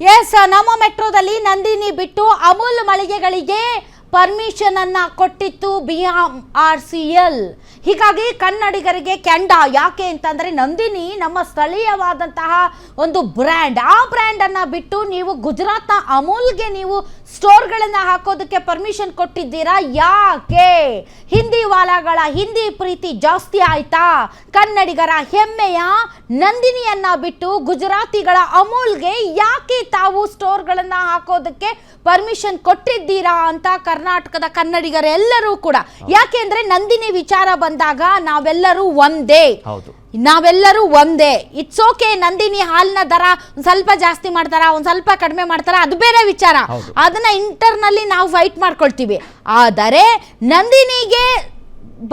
S ನಮ್ಮ ಮೆಟ್ರೋದಲ್ಲಿ ನಂದಿನಿ ಬಿಟ್ಟು ಅಮೂಲ್ ಮಳಿಗೆಗಳಿಗೆ ಪರ್ಮಿಷನ್ ಅನ್ನ ಕೊಟ್ಟಿತ್ತು ಬಿ ಆರ್ ಸಿ ಎಲ್ ಹೀಗಾಗಿ ಕನ್ನಡಿಗರಿಗೆ ಕೆಂಡ. ಯಾಕೆ ಅಂತಂದ್ರೆ ನಂದಿನಿ ನಮ್ಮ ಸ್ಥಳೀಯವಾದಂತಹ ಒಂದು ಬ್ರ್ಯಾಂಡ್ ಆ ಬ್ರ್ಯಾಂಡ್ ಅನ್ನ ಬಿಟ್ಟು ನೀವು ಗುಜರಾತ್ನ ಅಮೂಲ್ಗೆ ನೀವು ಸ್ಟೋರ್ಗಳನ್ನ ಹಾಕೋದಕ್ಕೆ ಪರ್ಮಿಷನ್ ಕೊಟ್ಟಿದ್ದೀರಾ? ಯಾಕೆ? ಹಿಂದಿ ವಾಲಾಗಳ ಹಿಂದಿ ಪ್ರೀತಿ ಜಾಸ್ತಿ ಆಯ್ತಾ? ಕನ್ನಡಿಗರ ಹೆಮ್ಮೆಯ ನಂದಿನಿಯನ್ನ ಬಿಟ್ಟು ಗುಜರಾತಿಗಳ ಅಮೂಲ್ಗೆ ಯಾಕೆ ತಾವು ಸ್ಟೋರ್ಗಳನ್ನು ಹಾಕೋದಕ್ಕೆ ಪರ್ಮಿಷನ್ ಕೊಟ್ಟಿದ್ದೀರಾ ಅಂತ ಕರ್ನಾಟಕದ ಕನ್ನಡಿಗರೆಲ್ಲರೂ ಕೂಡ. ಯಾಕೆಂದ್ರೆ ನಂದಿನಿ ವಿಚಾರ ಬಂದಾಗ ನಾವೆಲ್ಲರೂ ಒಂದೇ. ಹೌದು. ನಾವೆಲ್ಲರೂ ಒಂದೇ. ಇಟ್ಸ್ ಓಕೆ ನಂದಿನಿ ಹಾಲಿನ ದರ ಒಂದು ಸ್ವಲ್ಪ ಜಾಸ್ತಿ ಮಾಡ್ತಾರ ಒಂದು ಸ್ವಲ್ಪ ಕಡಿಮೆ ಮಾಡ್ತಾರ ಅದು ಬೇರೆ ವಿಚಾರ. ಅದನ್ನ ಇಂಟರ್ನಲ್ಲಿ ನಾವು ಫೈಟ್ ಮಾಡ್ಕೊಳ್ತೀವಿ. ಆದರೆ ನಂದಿನಿಗೆ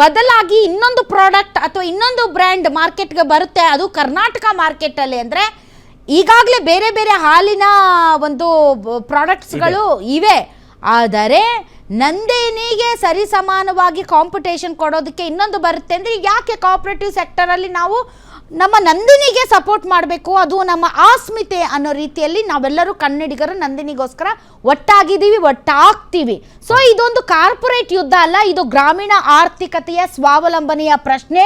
ಬದಲಾಗಿ ಇನ್ನೊಂದು ಪ್ರಾಡಕ್ಟ್ ಅಥವಾ ಇನ್ನೊಂದು ಬ್ರ್ಯಾಂಡ್ ಮಾರ್ಕೆಟ್ಗೆ ಬರುತ್ತೆ ಅದು ಕರ್ನಾಟಕ ಮಾರ್ಕೆಟಲ್ಲಿ ಅಂದರೆ ಈಗಾಗಲೇ ಬೇರೆ ಬೇರೆ ಹಾಲಿನ ಒಂದು ಪ್ರಾಡಕ್ಟ್ಸ್ಗಳು ಇವೆ. ಆದರೆ ನಂದಿನಿಗೆ ಸರಿಸಮಾನವಾಗಿ ಕಾಂಪಿಟೇಷನ್ ಕೊಡೋದಕ್ಕೆ ಇನ್ನೊಂದು ಬರುತ್ತೆ ಅಂದರೆ ಯಾಕೆ ಕೋಆಪ್ರೇಟಿವ್ ಸೆಕ್ಟರಲ್ಲಿ ನಾವು ನಮ್ಮ ನಂದಿನಿಗೆ ಸಪೋರ್ಟ್ ಮಾಡಬೇಕು? ಅದು ನಮ್ಮ ಆಸ್ಮಿತೆ ಅನ್ನೋ ರೀತಿಯಲ್ಲಿ ನಾವೆಲ್ಲರೂ ಕನ್ನಡಿಗರು ನಂದಿನಿಗೋಸ್ಕರ ಒಟ್ಟಾಗಿದ್ದೀವಿ, ಒಟ್ಟಾಗ್ತೀವಿ. ಸೊ ಇದೊಂದು ಕಾರ್ಪೊರೇಟ್ ಯುದ್ಧ ಅಲ್ಲ, ಇದು ಗ್ರಾಮೀಣ ಆರ್ಥಿಕತೆಯ ಸ್ವಾವಲಂಬನೆಯ ಪ್ರಶ್ನೆ.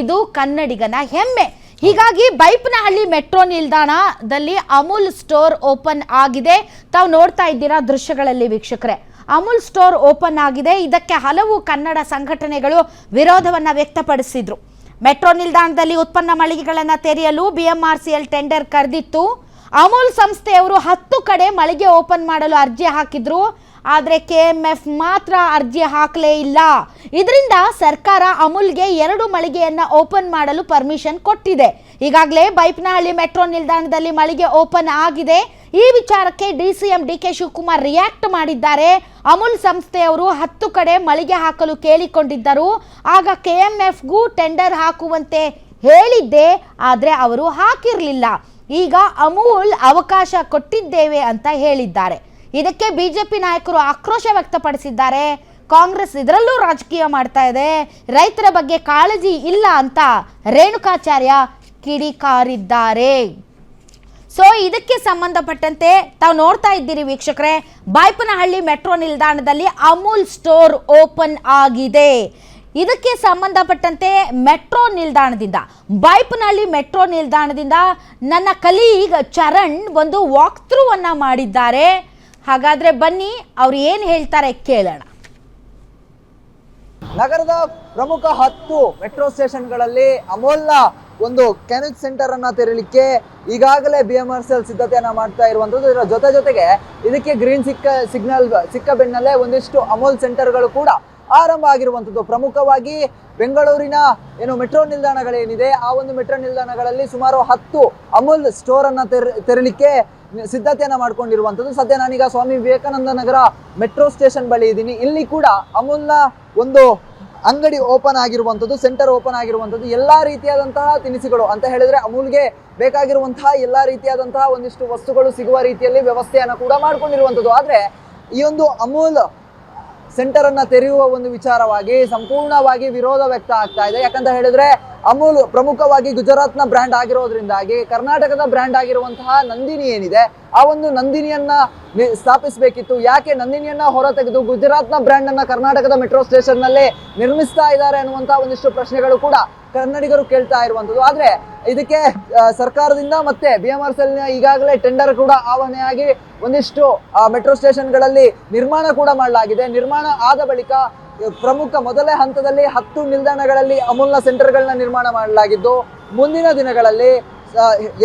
ಇದು ಕನ್ನಡಿಗನ ಹೆಮ್ಮೆ. ಹೀಗಾಗಿ ಬೈಪ್ನಹಳ್ಳಿ ಮೆಟ್ರೋ ನಿಲ್ದಾಣದಲ್ಲಿ ಅಮೂಲ್ ಸ್ಟೋರ್ ಓಪನ್ ಆಗಿದೆ. ತಾವು ನೋಡ್ತಾ ಇದ್ದೀರಾ ದೃಶ್ಯಗಳಲ್ಲಿ ವೀಕ್ಷಕರೇ. ಅಮೂಲ್ ಸ್ಟೋರ್ ಓಪನ್ ಆಗಿದೆ. ಇದಕ್ಕೆ ಹಲವು ಕನ್ನಡ ಸಂಘಟನೆಗಳು ವಿರೋಧವನ್ನ ವ್ಯಕ್ತಪಡಿಸಿದ್ರು. ಮೆಟ್ರೋ ನಿಲ್ದಾಣದಲ್ಲಿ ಉತ್ಪನ್ನ ಮಳಿಗೆಗಳನ್ನು ತೆರೆಯಲು ಬಿಎಂಆರ್ಸಿಎಲ್ ಟೆಂಡರ್ ಕರೆದಿತ್ತು. ಅಮೂಲ್ ಸಂಸ್ಥೆಯವರು ಹತ್ತು ಕಡೆ ಮಳಿಗೆ ಓಪನ್ ಮಾಡಲು ಅರ್ಜಿ ಹಾಕಿದ್ರು. ಆದರೆ ಕೆ ಎಂ ಎಫ್ ಮಾತ್ರ ಅರ್ಜಿ ಹಾಕಲೇ ಇಲ್ಲ. ಇದರಿಂದ ಸರ್ಕಾರ ಅಮುಲ್ಗೆ ಎರಡು ಮಳಿಗೆಯನ್ನು ಓಪನ್ ಮಾಡಲು ಪರ್ಮಿಷನ್ ಕೊಟ್ಟಿದೆ. ಈಗಾಗಲೇ ಬೈಪ್ನಹಳ್ಳಿ ಮೆಟ್ರೋ ನಿಲ್ದಾಣದಲ್ಲಿ ಮಳಿಗೆ ಓಪನ್ ಆಗಿದೆ. ಈ ವಿಚಾರಕ್ಕೆ D C M D K Shivakumar react ಮಾಡಿದ್ದಾರೆ. ಅಮುಲ್ ಸಂಸ್ಥೆಯವರು ಹತ್ತು ಕಡೆ ಮಳಿಗೆ ಹಾಕಲು ಕೇಳಿಕೊಂಡಿದ್ದರು. ಆಗ ಕೆ ಎಂ ಎಫ್ಗೂ ಟೆಂಡರ್ ಹಾಕುವಂತೆ ಹೇಳಿದ್ದೆ, ಆದರೆ ಅವರು ಹಾಕಿರಲಿಲ್ಲ. ಈಗ ಅಮೂಲ್ ಅವಕಾಶ ಕೊಟ್ಟಿದ್ದೇವೆ ಅಂತ ಹೇಳಿದ್ದಾರೆ. ಇದಕ್ಕೆ ಬಿಜೆಪಿ ನಾಯಕರು ಆಕ್ರೋಶ ವ್ಯಕ್ತಪಡಿಸಿದ್ದಾರೆ. ಕಾಂಗ್ರೆಸ್ ಇದರಲ್ಲೂ ರಾಜಕೀಯ ಮಾಡ್ತಾ ಇದೆ. ರೈತರ ಬಗ್ಗೆ ಕಾಳಜಿ ಇಲ್ಲ ಅಂತ ರೇಣುಕಾಚಾರ್ಯ ಕಿಡಿಕಾರಿದ್ದಾರೆ. ಸೊ ಇದಕ್ಕೆ ಸಂಬಂಧಪಟ್ಟಂತೆ ತಾವು ನೋಡ್ತಾ ಇದ್ದೀರಿ ವೀಕ್ಷಕರೇ, ಬಾಯ್ಪನಹಳ್ಳಿ ಮೆಟ್ರೋ ನಿಲ್ದಾಣದಲ್ಲಿ ಅಮೂಲ್ ಸ್ಟೋರ್ ಓಪನ್ ಆಗಿದೆ. ಇದಕ್ಕೆ ಸಂಬಂಧಪಟ್ಟಂತೆ ಮೆಟ್ರೋ ನಿಲ್ದಾಣದಿಂದ, ಬಾಯ್ಪನಹಳ್ಳಿ ಮೆಟ್ರೋ ನಿಲ್ದಾಣದಿಂದ ನನ್ನ ಕಲೀಗ್ ಚರಣ್ ಒಂದು ವಾಕ್ ಥ್ರೂ ಅನ್ನ ಮಾಡಿದ್ದಾರೆ. ಹಾಗಾದ್ರೆ ಬನ್ನಿ, ಅವ್ರು ಏನು ಹೇಳ್ತಾರೆ ಕೇಳೋಣ. ನಗರದ ಪ್ರಮುಖ ಹತ್ತು ಮೆಟ್ರೋ ಸ್ಟೇಷನ್ಗಳಲ್ಲಿ ಅಮೋಲ್ನ ಒಂದು ಕೆನಿಕ್ ಸೆಂಟರ್ ಅನ್ನ ತೆರಲಿಕ್ಕೆ ಈಗಾಗಲೇ B M R C L ಸಿದ್ಧತೆಯನ್ನ ಮಾಡ್ತಾ ಇರುವಂತದ್ದು ಇದರ ಜೊತೆ ಜೊತೆಗೆ ಇದಕ್ಕೆ ಗ್ರೀನ್ ಸಿಕ್ಕ, ಸಿಗ್ನಲ್, ಸಿಕ್ಕ ಬೆನ್ನಲ್ಲೇ ಒಂದಿಷ್ಟು ಅಮೋಲ್ ಸೆಂಟರ್ಗಳು ಕೂಡ ಆರಂಭ ಆಗಿರುವಂಥದ್ದು. ಪ್ರಮುಖವಾಗಿ ಬೆಂಗಳೂರಿನ ಏನು ಮೆಟ್ರೋ ನಿಲ್ದಾಣಗಳೇನಿದೆ, ಆ ಒಂದು ಮೆಟ್ರೋ ನಿಲ್ದಾಣಗಳಲ್ಲಿ ಸುಮಾರು ಹತ್ತು ಅಮೂಲ್ ಸ್ಟೋರ್ ಅನ್ನ ತೆರ, ತೆರಲಿಕ್ಕೆ ಸಿದ್ಧತೆಯನ್ನ ಮಾಡ್ಕೊಂಡಿರುವಂಥದ್ದು. ಸದ್ಯ ನಾನೀಗ ಸ್ವಾಮಿ ವಿವೇಕಾನಂದ ನಗರ ಮೆಟ್ರೋ ಸ್ಟೇಷನ್ ಬಳಿ ಇದ್ದೀನಿ. ಇಲ್ಲಿ ಕೂಡ ಅಮೂಲ್ನ ಒಂದು ಅಂಗಡಿ ಓಪನ್ ಆಗಿರುವಂಥದ್ದು, ಸೆಂಟರ್ ಓಪನ್ ಆಗಿರುವಂಥದ್ದು. ಎಲ್ಲಾ ರೀತಿಯಾದಂತಹ ತಿನಿಸುಗಳು ಅಂತ ಹೇಳಿದ್ರೆ ಅಮೂಲ್ಗೆ ಬೇಕಾಗಿರುವಂತಹ ಎಲ್ಲಾ ರೀತಿಯಾದಂತಹ ಒಂದಿಷ್ಟು ವಸ್ತುಗಳು ಸಿಗುವ ರೀತಿಯಲ್ಲಿ ವ್ಯವಸ್ಥೆಯನ್ನು ಕೂಡ ಮಾಡ್ಕೊಂಡಿರುವಂಥದ್ದು. ಆದರೆ ಈ ಒಂದು ಅಮೂಲ್ ಸೆಂಟರ್ ಅನ್ನ ತೆರೆಯುವ ಒಂದು ವಿಚಾರವಾಗಿ ಸಂಪೂರ್ಣವಾಗಿ ವಿರೋಧ ವ್ಯಕ್ತ ಆಗ್ತಾ ಇದೆ. ಯಾಕಂತ ಹೇಳಿದ್ರೆ ಅಮೂಲ್ ಪ್ರಮುಖವಾಗಿ ಗುಜರಾತ್ನ ಬ್ರ್ಯಾಂಡ್ ಆಗಿರೋದ್ರಿಂದಾಗಿ ಕರ್ನಾಟಕದ ಬ್ರ್ಯಾಂಡ್ ಆಗಿರುವಂತಹ ನಂದಿನಿ ಏನಿದೆ, ಆ ಒಂದು ನಂದಿನಿಯನ್ನ ಸ್ಥಾಪಿಸಬೇಕಿತ್ತು. ಯಾಕೆ ನಂದಿನಿಯನ್ನ ಹೊರ ತೆಗೆದು ಗುಜರಾತ್ನ ಬ್ರ್ಯಾಂಡ್ ಅನ್ನ ಕರ್ನಾಟಕದ ಮೆಟ್ರೋ ಸ್ಟೇಷನ್ನಲ್ಲಿ ನಿರ್ಮಿಸ್ತಾ ಇದ್ದಾರೆ ಅನ್ನುವಂತಹ ಒಂದಿಷ್ಟು ಪ್ರಶ್ನೆಗಳು ಕೂಡ ಕನ್ನಡಿಗರು ಕೇಳ್ತಾ ಇರುವಂಥದ್ದು. ಆದರೆ ಇದಕ್ಕೆ ಸರ್ಕಾರದಿಂದ ಮತ್ತೆ ಬಿ ಎಂ ಆರ್ ಈಗಾಗಲೇ ಟೆಂಡರ್ ಕೂಡ ಆಹ್ವಾನೆಯಾಗಿ ಒಂದಿಷ್ಟು ಮೆಟ್ರೋ ಸ್ಟೇಷನ್ಗಳಲ್ಲಿ ನಿರ್ಮಾಣ ಕೂಡ ಮಾಡಲಾಗಿದೆ. ನಿರ್ಮಾಣ ಆದ ಬಳಿಕ ಪ್ರಮುಖ ಮೊದಲೇ ಹಂತದಲ್ಲಿ ಹತ್ತು ನಿಲ್ದಾಣಗಳಲ್ಲಿ ಅಮೂಲ್ನ ಸೆಂಟರ್ಗಳನ್ನ ನಿರ್ಮಾಣ ಮಾಡಲಾಗಿದ್ದು, ಮುಂದಿನ ದಿನಗಳಲ್ಲಿ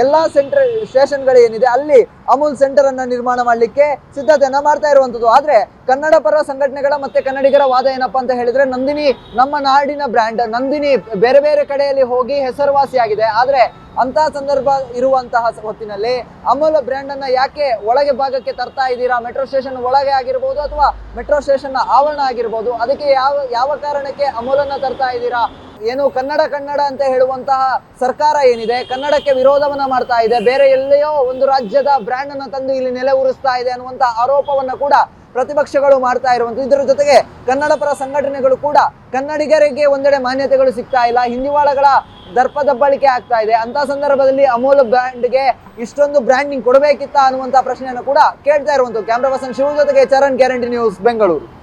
ಎಲ್ಲಾ ಸೆಂಟರ್ ಸ್ಟೇಷನ್ಗಳು ಏನಿದೆ, ಅಲ್ಲಿ ಅಮೂಲ್ ಸೆಂಟರ್ ಅನ್ನ ನಿರ್ಮಾಣ ಮಾಡಲಿಕ್ಕೆ ಸಿದ್ಧತೆಯನ್ನ ಮಾಡ್ತಾ ಇರುವಂತದ್ದು. ಆದ್ರೆ ಕನ್ನಡ ಪರ ಸಂಘಟನೆಗಳ ಮತ್ತೆ ಕನ್ನಡಿಗರ ವಾದ ಏನಪ್ಪಾ ಅಂತ ಹೇಳಿದ್ರೆ, ನಂದಿನಿ ನಮ್ಮ ನಾಡಿನ ಬ್ರ್ಯಾಂಡ್ ನಂದಿನಿ ಬೇರೆ ಬೇರೆ ಕಡೆಯಲ್ಲಿ ಹೋಗಿ ಹೆಸರುವಾಸಿಯಾಗಿದೆ. ಆದ್ರೆ ಅಂತ ಸಂದರ್ಭ ಇರುವಂತಹ ಹೊತ್ತಿನಲ್ಲಿ ಅಮೂಲ್ ಬ್ರ್ಯಾಂಡ್ ಅನ್ನ ಯಾಕೆ ಒಳಗೆ ಭಾಗಕ್ಕೆ ತರ್ತಾ ಇದ್ದೀರಾ? ಮೆಟ್ರೋ ಸ್ಟೇಷನ್ ಒಳಗೆ ಆಗಿರ್ಬೋದು ಅಥವಾ ಮೆಟ್ರೋ ಸ್ಟೇಷನ್ ಆವರಣ ಆಗಿರ್ಬೋದು, ಅದಕ್ಕೆ ಯಾವ ಯಾವ ಕಾರಣಕ್ಕೆ ಅಮೂಲನ್ನ ತರ್ತಾ ಇದ್ದೀರಾ? ಏನು ಕನ್ನಡ ಕನ್ನಡ ಅಂತ ಹೇಳುವಂತಹ ಸರ್ಕಾರ ಏನಿದೆ? ಕನ್ನಡಕ್ಕೆ ವಿರೋಧವನ್ನ ಮಾಡ್ತಾ ಇದೆ. ಬೇರೆ ಎಲ್ಲೆಯೋ ಒಂದು ರಾಜ್ಯದ ಬ್ರ್ಯಾಂಡ್ ಅನ್ನು ತಂದು ಇಲ್ಲಿ ನೆಲೆ ಉರಿಸ್ತಾ ಇದೆ ಅನ್ನುವಂತಹ ಆರೋಪವನ್ನ ಕೂಡ ಪ್ರತಿಪಕ್ಷಗಳು ಮಾಡ್ತಾ ಇರುವಂಥದ್ದು. ಇದರ ಜೊತೆಗೆ ಕನ್ನಡ ಪರ ಸಂಘಟನೆಗಳು ಕೂಡ ಕನ್ನಡಿಗರಿಗೆ ಒಂದೆಡೆ ಮಾನ್ಯತೆಗಳು ಸಿಗ್ತಾ ಇಲ್ಲ. ಹಿಂದಿವಾಳಗಳ ದರ್ಪ ದಬ್ಬಳಿಕೆ ಆಗ್ತಾ ಇದೆ. ಅಂತ ಸಂದರ್ಭದಲ್ಲಿ ಅಮೂಲ್ ಬ್ರ್ಯಾಂಡ್ಗೆ ಇಷ್ಟೊಂದು ಬ್ರ್ಯಾಂಡಿಂಗ್ ಕೊಡಬೇಕಿತ್ತ ಅನ್ನುವಂತ ಪ್ರಶ್ನೆಯನ್ನು ಕೂಡ ಕೇಳ್ತಾ ಇರುವಂತ ಕ್ಯಾಮ್ರಾ ಪರ್ಸನ್ ಶಿವ ಜೊತೆಗೆ ಚರಣ್, ಗ್ಯಾರಂಟಿ ನ್ಯೂಸ್, ಬೆಂಗಳೂರು.